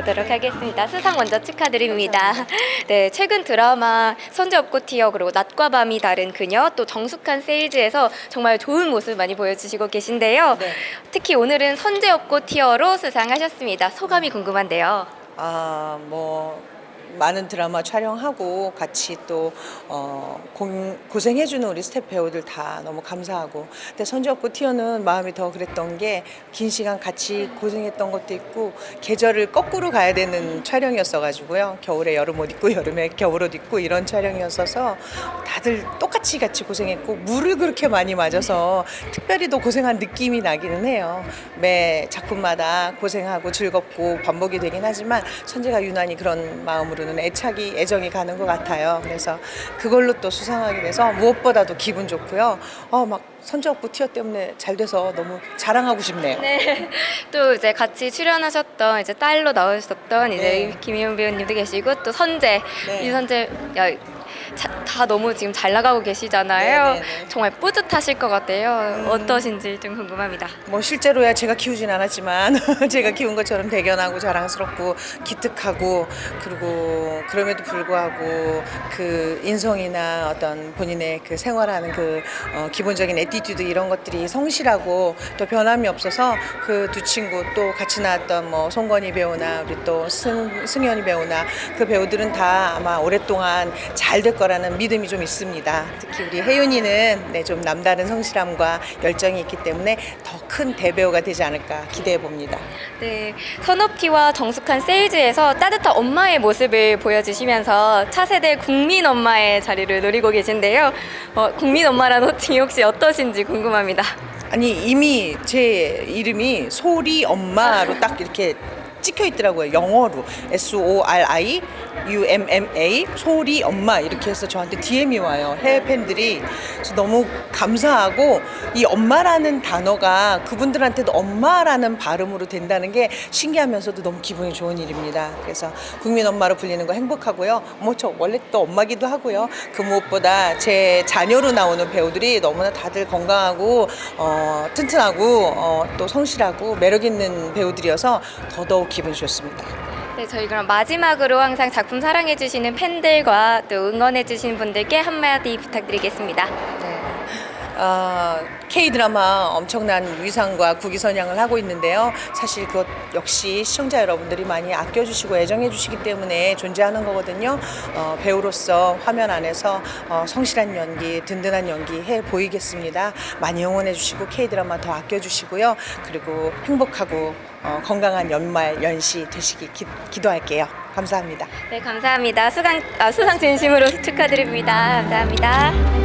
가보도록 하겠습니다. 수상 먼저 축하드립니다. 네, 최근 드라마 선제 없고 티어 그리고 낮과 밤이 다른 그녀 또 정숙한 세일즈에서 정말 좋은 모습 많이 보여주시고 계신데요. 네. 특히 오늘은 선제 없고 티어로 수상하셨습니다. 소감이 궁금한데요. 아, 뭐 많은 드라마 촬영하고 같이 또 어, 공, 고생해주는 우리 스텝 배우들 다 너무 감사하고. 근데 선지없고 티어는 마음이 더 그랬던 게 긴 시간 같이 고생했던 것도 있고 계절을 거꾸로 가야 되는 촬영이었어가지고요. 겨울에 여름 옷 입고 여름에 겨울 옷 입고 이런 촬영이었어서 다들 똑같이 같이 고생했고 물을 그렇게 많이 맞아서 특별히 더 고생한 느낌이 나기는 해요. 매 작품마다 고생하고 즐겁고 반복이 되긴 하지만 선재가 유난히 그런 마음으로 는 애착이 애정이 가는 것 같아요. 그래서 그걸로 또 수상하게 돼서 무엇보다도 기분 좋고요. 어막 선재업부 티어 때문에 잘 돼서 너무 자랑하고 싶네요. 네. 또 이제 같이 출연하셨던 이제 딸로 나오셨던 이제 네. 김희원 배우님도 계시고 또 선재 네. 이선재 야, 자- 다 너무 지금 잘 나가고 계시잖아요. 네, 네, 네. 정말 뿌듯하실 것 같아요. 어떠신지 좀 궁금합니다. 뭐 실제로야 제가 키우진 않았지만 제가 키운 것처럼 대견하고 자랑스럽고 기특하고 그리고 그럼에도 불구하고 그 인성이나 어떤 본인의 그 생활하는 그 어, 기본적인 에티튜드 이런 것들이 성실하고 또 변함이 없어서 그 두 친구 또 같이 나왔던 뭐 송건희 배우나 우리 또 승, 승현이 배우나 그 배우들은 다 아마 오랫동안 잘될 거라는 믿음이 좀 있습니다. 특히 우리 혜윤이는 네, 좀 남다른 성실함과 열정이 있기 때문에 더 큰 대배우가 되지 않을까 기대해 봅니다. 네, 선업티와 정숙한 세일즈에서 따뜻한 엄마의 모습을 보여주시면서 차세대 국민 엄마의 자리를 노리고 계신데요. 어, 국민 엄마라는 호칭이 혹시 어떠신지 궁금합니다. 아니 이미 제 이름이 소리 엄마로 딱 이렇게 찍혀 있더라고요. 영어로 S O R I U M M A 소리 엄마 이렇게 해서 저한테 DM이 와요. 해외 팬들이 그래서 너무 감사하고 이 엄마라는 단어가 그분들한테도 엄마라는 발음으로 된다는 게 신기하면서도 너무 기분이 좋은 일입니다. 그래서 국민 엄마로 불리는 거 행복하고요. 뭐 저 원래 또 엄마기도 하고요. 그 무엇보다 제 자녀로 나오는 배우들이 너무나 다들 건강하고 어, 튼튼하고 어, 또 성실하고 매력 있는 배우들이어서 더더욱 기분이 좋습니다. 네, 저희 그럼 마지막으로 항상 작품 사랑해주시는 팬들과 또 응원해주시는 분들께 한마디 부탁드리겠습니다. 어, K 드라마 엄청난 위상과 국위선양을 하고 있는데요. 사실 그것 역시 시청자 여러분들이 많이 아껴주시고 애정해주시기 때문에 존재하는 거거든요. 어, 배우로서 화면 안에서 어, 성실한 연기, 든든한 연기 해 보이겠습니다. 많이 응원해주시고 K 드라마 더 아껴주시고요. 그리고 행복하고 어, 건강한 연말 연시 되시기 기, 기도할게요. 감사합니다. 네, 감사합니다. 수강, 아, 수상 진심으로 축하드립니다. 감사합니다.